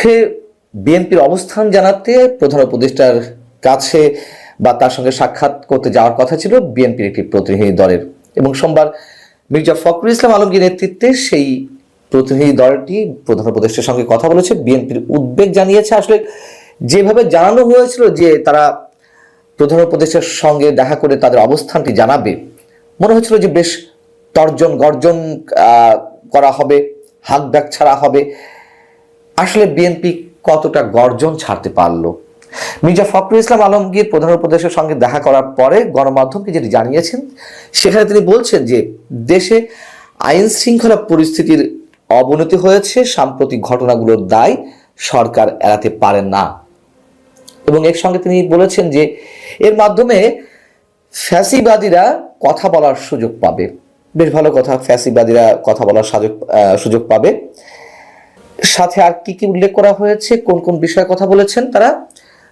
বিরুদ্ধে বিএনপির অবস্থান জানাতে প্রধান উপদেষ্টার কাছে বা তার সঙ্গে সাক্ষাৎ করতে যাওয়ার কথা ছিল বিএনপির একটি প্রতিনিধি দলের। এবং সোমবার মির্জা ফখরুল ইসলাম আলমগীর নেতৃত্বে সেই প্রতিনিধি দলটি প্রধান উপদেষ্টার সঙ্গে কথা বলেছে। বিএনপির উদ্বেগ জানিয়েছে আসলে যেভাবে জানানো হয়েছিল যে তারা প্রধান উপদেষ্টার সঙ্গে দেখা করে তাদের অবস্থানটি জানাবে, মনে হচ্ছিল যে বেশ তর্জন গর্জন করা হবে হাক ডাক ছাড়া হবে। আসলে বিএনপি কতটা গর্জন ছাড়তে পারল? মির্জা ফখরুল ইসলাম আলমগীর প্রধান উপদেশের সঙ্গে দেখা করার পরে গণমাধ্যমকে যেটি জানিয়েছেন, সেখানে তিনি বলছেন যে দেশে আইন শৃঙ্খলা পরিস্থিতির অবনতি হয়েছে, সাম্প্রতিক ঘটনাগুলোর দায় সরকার এড়াতে পারে না। এবং এর সঙ্গে তিনি বলেছেন যে এর মাধ্যমে ফ্যাসিবাদীরা কথা বলার সুযোগ পাবে। বেশ ভালো কথা, ফ্যাসিবাদীরা কথা বলার সুযোগ পাবে। সাথে আর কি কি উল্লেখ করা হয়েছে, কোন কোন বিষয়ে কথা বলেছেন তারা?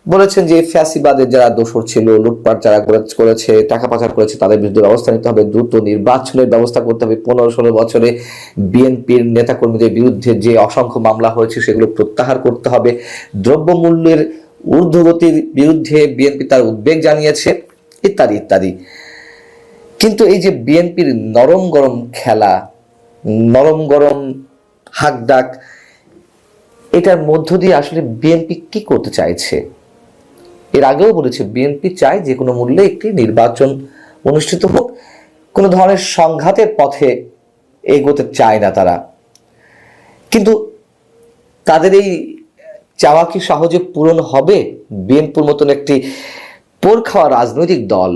বলেছেন যে ফ্যাসিবাদের যারা দোষর ছিল, লুটপাট যারা করেছে, টাকা পাচার করেছে, তাদের বিরুদ্ধে ব্যবস্থা নিতে হবে, দ্রুত নির্বাচনের ব্যবস্থা করতে হবে। পনেরো ষোলো বছরে বিএনপির নেতাকর্মীদের বিরুদ্ধে যে অসংখ্য মামলা হয়েছে, সেগুলো প্রত্যাহার করতে হবে। দ্রব্যমূল্যের ঊর্ধ্বগতির বিরুদ্ধে বিএনপি তার উদ্বেগ জানিয়েছে, ইত্যাদি ইত্যাদি। কিন্তু এই যে বিএনপির নরম গরম খেলা, নরম গরম হাক ডাক এটার মধ্য দিয়ে আসলে বিএনপি কি করতে চাইছে? এর আগেও বলেছে, বিএনপি চায় যে কোনো মূল্যে একটি নির্বাচন অনুষ্ঠিত হোক। কোনো ধরনের সংঘাতের পথে এগোতে চায় না তারা। কিন্তু তাদের এই চাওয়া কি সহজে পূরণ হবে? বিএনপির মতন একটি পোর খাওয়া রাজনৈতিক দল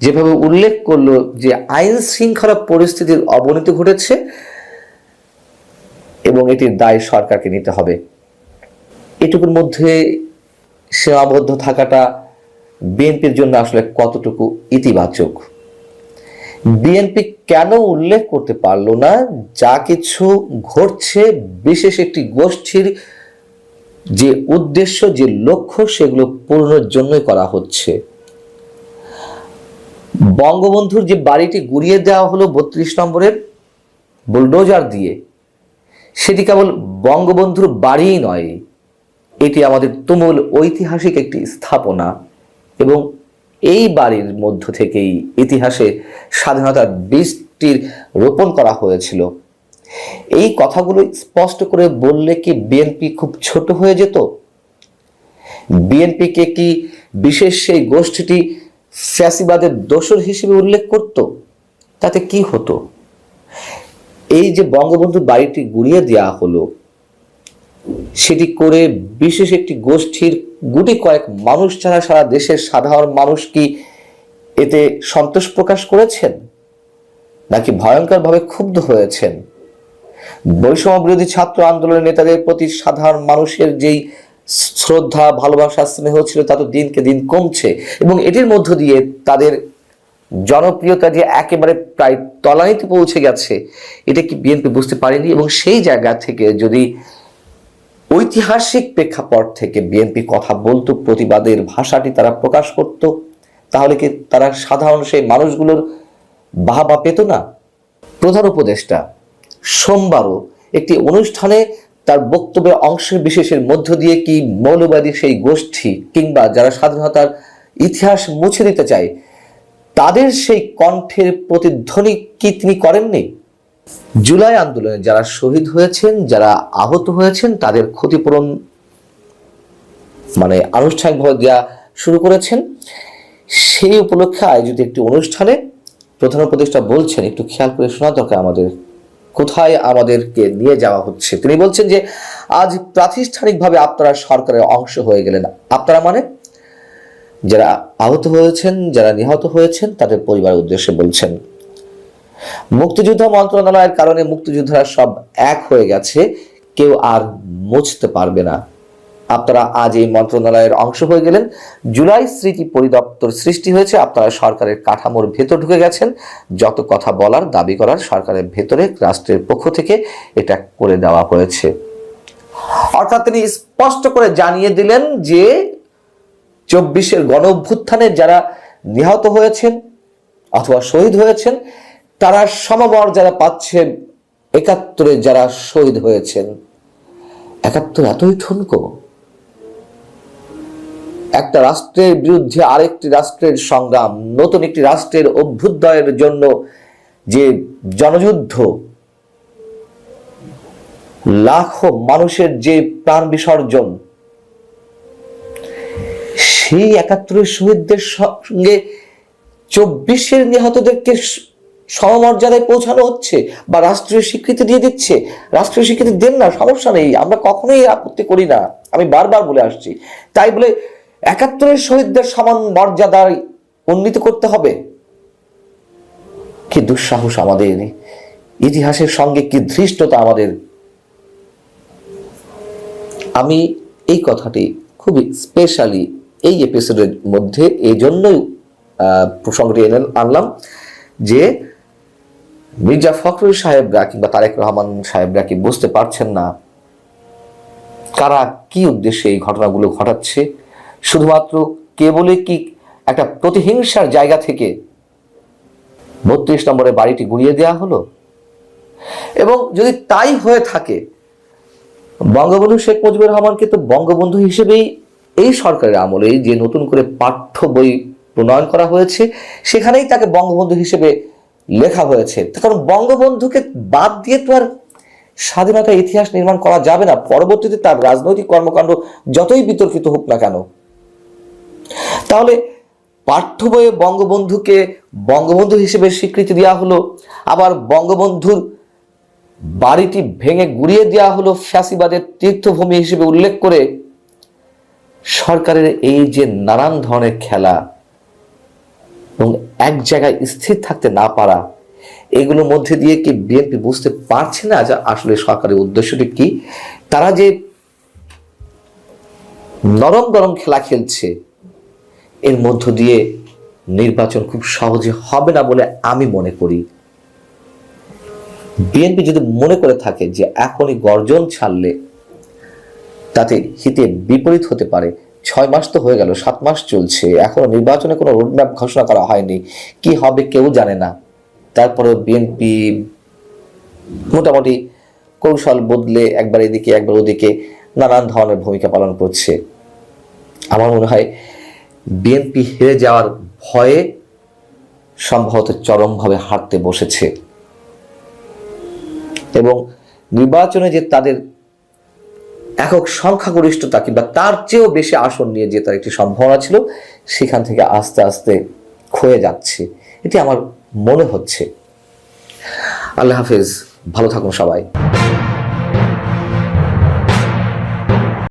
যেভাবে উল্লেখ করল যে আইন শৃঙ্খলা পরিস্থিতির অবনতি ঘটেছে এবং এটির দায় সরকারকে নিতে হবে। এটুকুর মধ্যে সীমাবদ্ধ থাকাটা বিএনপির জন্য আসলে কতটুকু ইতিবাচক? বিএনপি কেন উল্লেখ করতে পারল না? যা কিছু ঘটছে, বিশেষ একটি গোষ্ঠীর যে উদ্দেশ্য, যে লক্ষ্য, সেগুলো পূরণের জন্যই করা হচ্ছে। বঙ্গবন্ধুর যে বাড়িটি গুড়িয়ে দেওয়া হলো বত্রিশ নম্বরের বুলডোজার দিয়ে সেটি কেবল বঙ্গবন্ধুর বাড়িই নয়, এটি আমাদের তুমুল ঐতিহাসিক একটি স্থাপনা এবং এই বাড়ির মধ্য থেকেই ইতিহাসে স্বাধীনতার বীজটির রোপণ করা হয়েছিল। এই কথাগুলো স্পষ্ট করে বললে কি বিএনপি খুব ছোট হয়ে যেত? বিএনপিকে কি বিশেষ সেই গোষ্ঠীটি ফ্যাসিবাদের দোসর হিসেবে উল্লেখ করত? তাতে কি হতো? এই যে বঙ্গবন্ধুর বাড়িটি গুড়িয়ে দেওয়া হলো, সেটি করে বিশেষ একটি গোষ্ঠীর গুটি কয়েক মানুষ ছাড়া সারা দেশের সাধারণ মানুষ কি এতে সন্তোষ প্রকাশ করেছেন? নাকি ভয়ঙ্করভাবে ক্ষুব্ধ হয়েছেন? বৈষম্য বিরোধী ছাত্র আন্দোলনের নেতাদের প্রতি সাধারণ মানুষের যেই শ্রদ্ধা, ভালোবাসা, স্নেহ ছিল তা তো দিনকে দিন কমছে এবং এটির মধ্য দিয়ে তাদের জনপ্রিয়তা যে একেবারে প্রায় তলানিতে পৌঁছে গেছে, এটা কি বিএনপি বুঝতে পারেনি? এবং সেই জায়গা থেকে যদি ঐতিহাসিক প্রেক্ষাপট থেকে বিএনপি কথা বলতো, প্রতিবাদের ভাষাটি তারা প্রকাশ করত, তাহলে কি তারা সাধারণ সেই মানুষগুলোর বাহবা পেত না? প্রধান উপদেষ্টা, সোমবারও একটি অনুষ্ঠানে তার বক্তব্যের অংশের বিশেষের মধ্য দিয়ে কি মৌলবাদী সেই গোষ্ঠী কিংবা যারা স্বাধীনতার ইতিহাস মুছে দিতে চায় তাদের সেই কণ্ঠের প্রতিধ্বনি কি তিনি করেননি? জুলাই আন্দোলনে যারা শহীদ হয়েছেন, যারা আহত হয়েছেন, তাদের ক্ষতিপূরণ মানে আনুষ্ঠানিকভাবে দেওয়া শুরু করেছেন। সেই উপলক্ষে আয়োজিত একটি অনুষ্ঠানে প্রধান উপদেষ্টা বলছেন, একটু খেয়াল করে শোনা দরকার আমাদের, কোথায় আমাদেরকে নিয়ে যাওয়া হচ্ছে? তিনি বলছেন যে, আজ প্রাতিষ্ঠানিকভাবে আপনারা সরকারের অংশ হয়ে গেলেন। আপনারা মানে? যারা আহত হয়েছেন, যারা নিহত হয়েছেন, তাদের পরিবারের উদ্দেশ্যে বলছেন, মুক্তিযুদ্ধ মন্ত্রণালয়ের কারণে মুক্তিযোদ্ধারা সব এক হয়ে গেছে, কেউ আর মুছতে পারবে না। আপনারা আজ এই মন্ত্রণালয়ের অংশ হয়ে গেলেন। জুলাই স্মৃতি পরিদপ্তর সৃষ্টি হয়েছে। আপনারা সরকারের কাঠামোর ভেতর ঢুকে গেছেন। যত কথা বলার, দাবি করার সরকারের ভেতরে, রাষ্ট্রের পক্ষ থেকে এটা করে দেওয়া হয়েছে। অর্থাৎ তিনি স্পষ্ট করে জানিয়ে দিলেন যে চব্বিশের গণ অভ্যুত্থানে যারা নিহত হয়েছেন অথবা শহীদ হয়েছেন, তারা সমবর যারা পাচ্ছেন, একাত্তরে যারা শহীদ হয়েছেন। একাত্তর এতই ঠুনকো। একটা রাষ্ট্রের বিরুদ্ধে আরেকটি রাষ্ট্রের সংগ্রাম, নতুন একটি রাষ্ট্রের অভ্যুদয়ের জন্য যে জনযুদ্ধ, লাখো মানুষের যে প্রাণ বিসর্জন সেই একাত্তরের শহীদদের সঙ্গে চব্বিশের নিহতদেরকে সমমর্যাদায় পৌঁছানো হচ্ছে বা রাষ্ট্রীয় স্বীকৃতি দিয়ে দিচ্ছে। রাষ্ট্রীয় স্বীকৃতি দেন না, সমস্যা নেই, আমরা কখনোই আপত্তি করি না। আমি বারবার বলে আসছি। তাই বলে একাত্তরের শহীদদের সমান মর্যাদায় উন্নীত করতে হবে। কি দুঃসাহস আমাদের। ইতিহাসের সঙ্গে কি ধৃষ্টতা আমাদের। আমি এই কথাটি খুবই স্পেশালি এই এপিসোডের মধ্যে এই জন্যই প্রসঙ্গটি এনে আনলাম যে মির্জা ফখরুল সাহেবরা কিংবা তারেক রহমান সাহেবরা কি বুঝতে পারছেন না কারা কি উদ্দেশ্যে এই ঘটনাগুলো ঘটাচ্ছে? শুধুমাত্র কেবলই কি একটা প্রতিহিংসার জায়গা থেকে বত্রিশ নম্বরে বাড়িটি গুড়িয়ে দেওয়া হলো? এবং যদি তাই হয়ে থাকে, বঙ্গবন্ধু শেখ মুজিবুর রহমানকে তো বঙ্গবন্ধু হিসেবেই এই সরকারের আমলেই যে নতুন করে পাঠ্য বই প্রণয়ন করা হয়েছে, সেখানেই তাকে বঙ্গবন্ধু হিসেবে লেখা হয়েছে। কারণ বঙ্গবন্ধুকে বাদ দিয়ে তো আর স্বাধীনতা ইতিহাস নির্মাণ করা যাবে না। পরবর্তীতে তার রাজনৈতিক কর্মকাণ্ড যতই বিতর্কিত হোক না কেন। তাহলে পাঠ্য বইয়ে বঙ্গবন্ধুকে বঙ্গবন্ধু হিসেবে স্বীকৃতি দেওয়া হলো, আবার বঙ্গবন্ধুর বাড়িটি ভেঙে গুড়িয়ে দেওয়া হলো ফ্যাসিবাদের তীর্থভূমি হিসেবে উল্লেখ করে সরকারের এই যে নানান ধরনের খেলা এবং এক জায়গায় স্থির থাকতে না পারা, এগুলোর মধ্যে দিয়ে কি বিএনপি বুঝতে পারছে না যে আসলে সরকারের উদ্দেশ্যটি কি? তারা যে নরম গরম খেলা খেলছে, এর মধ্য দিয়ে নির্বাচন খুব সহজে হবে না বলে আমি মনে করি। বিএনপি যদি মনে করে থাকে যে এখনই গর্জন ছাড়লে তাতে হিতে বিপরীত হতে পারে। ছয় মাস তো হয়ে গেল, সাত মাস চলছে। এখনও নির্বাচনে কোনো রোডম্যাপ ঘোষণা করা হয়নি। কি হবে কেউ জানে না। তারপরে বিএনপি মোটামুটি কৌশল বদলে একবার এদিকে, একবার ওদিকে নানান ধরনের ভূমিকা পালন করছে। আমার মনে হয় বিএনপি হেরে যাওয়ার ভয়ে সম্ভবত চরমভাবে হারতে বসেছে। এবং নির্বাচনে যে তাদের একক সংখ্যাগরিষ্ঠতা কিংবা তার চেয়েও বেশি আসন নিয়ে যে তার একটি সম্ভাবনা ছিল, সেখান থেকে আস্তে আস্তে ক্ষয়ে যাচ্ছে। এটি আমার মনে হচ্ছে। আল্লাহ হাফেজ, ভালো থাকুন সবাই।